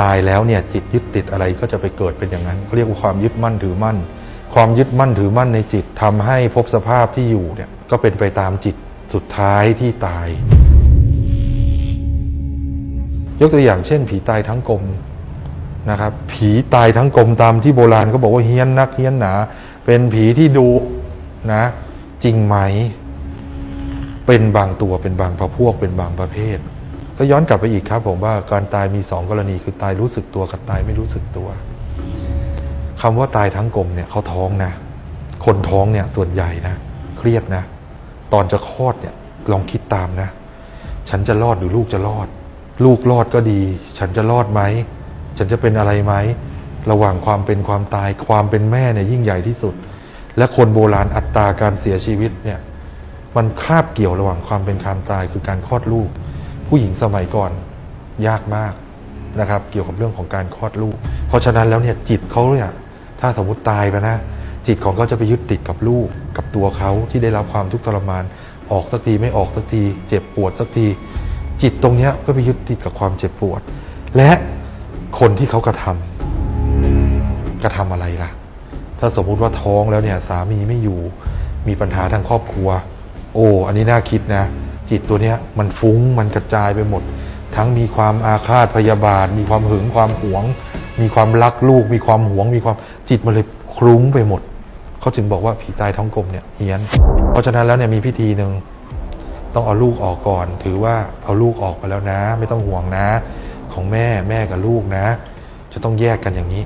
ตายแล้วเนี่ยจิตยึดติดอะไรก็จะไปเกิดเป็นอย่างนั้นเขาเรียกว่าความยึดมั่นถือมั่น ความยึดมั่นถือมั่นในจิตทำให้ภพสภาพที่อยู่เนี่ยก็เป็นไปตามจิตสุดท้ายที่ตาย ยกตัวอย่างเช่น ผีตายทั้งกลมนะครับ ผีตายทั้งกลมตามที่โบราณก็บอกว่าเฮี้ยนนักเฮี้ยนหนา เป็นผีที่ดุนะ จริงไหม เป็นบางตัวเป็นบางประพวกเป็นบางประเภท ก็ย้อนกลับไปอีกครับ ผมว่าการตายมีสองกรณีคือตายรู้สึกตัวกับตายไม่รู้สึกตัวคำว่าตายทั้งกลมเนี่ยเขาท้องนะ คนท้องเนี่ยส่วนใหญ่นะเครียดนะ ตอนจะคลอดเนี่ยลองคิดตามนะ ฉันจะรอดหรือลูกจะรอด ลูกรอดก็ดี ฉันจะรอดไหม ฉันจะเป็นอะไรไหม ระหว่างความเป็นความตายความเป็นแม่เนี่ยยิ่งใหญ่ที่สุด และคนโบราณอัตราการเสียชีวิตเนี่ย มันคาบเกี่ยวระหว่างความเป็นความตายคือการคลอดลูก ผู้หญิงสมัยก่อนยากมากนะครับ เกี่ยวกับเรื่องของการคลอดลูก เพราะฉะนั้นแล้วเนี่ยจิตเขาเนี่ยถ้าสมมติตายไปนะจิตของเขาจะไปยึดติดกับลูกกับตัวเขาที่ได้รับความทุกข์ทรมาน ออกสักทีไม่ออกสักที เจ็บปวดสักที จิตตรงเนี้ยก็ไปยึดติดกับความเจ็บปวด และคนที่เขากระทำกระทำอะไรล่ะ ถ้าสมมุติว่าท้องแล้วเนี่ยสามีไม่อยู่มีปัญหาทางครอบครัว โอ้ อันนี้น่าคิดนะ จิตตัวเนี้ยมันฟุ้งมันกระจายไปหมด ทั้งมีความอาฆาตพยาบาท มีความหึงความหวง มีความรักลูก มีความหวง มีความจิตมันเลยคลุ้งไปหมด เขาจึงบอกว่าผีตายท้องกลมเนี่ยเฮี้ยน เพราะฉะนั้นแล้วเนี่ยมีพิธีหนึ่งต้องเอาลูกออกก่อน ถือว่าเอาลูกออกไปแล้วนะ ไม่ต้องห่วงนะ ของแม่แม่กับลูกนะ จะต้องแยกกันอย่างนี้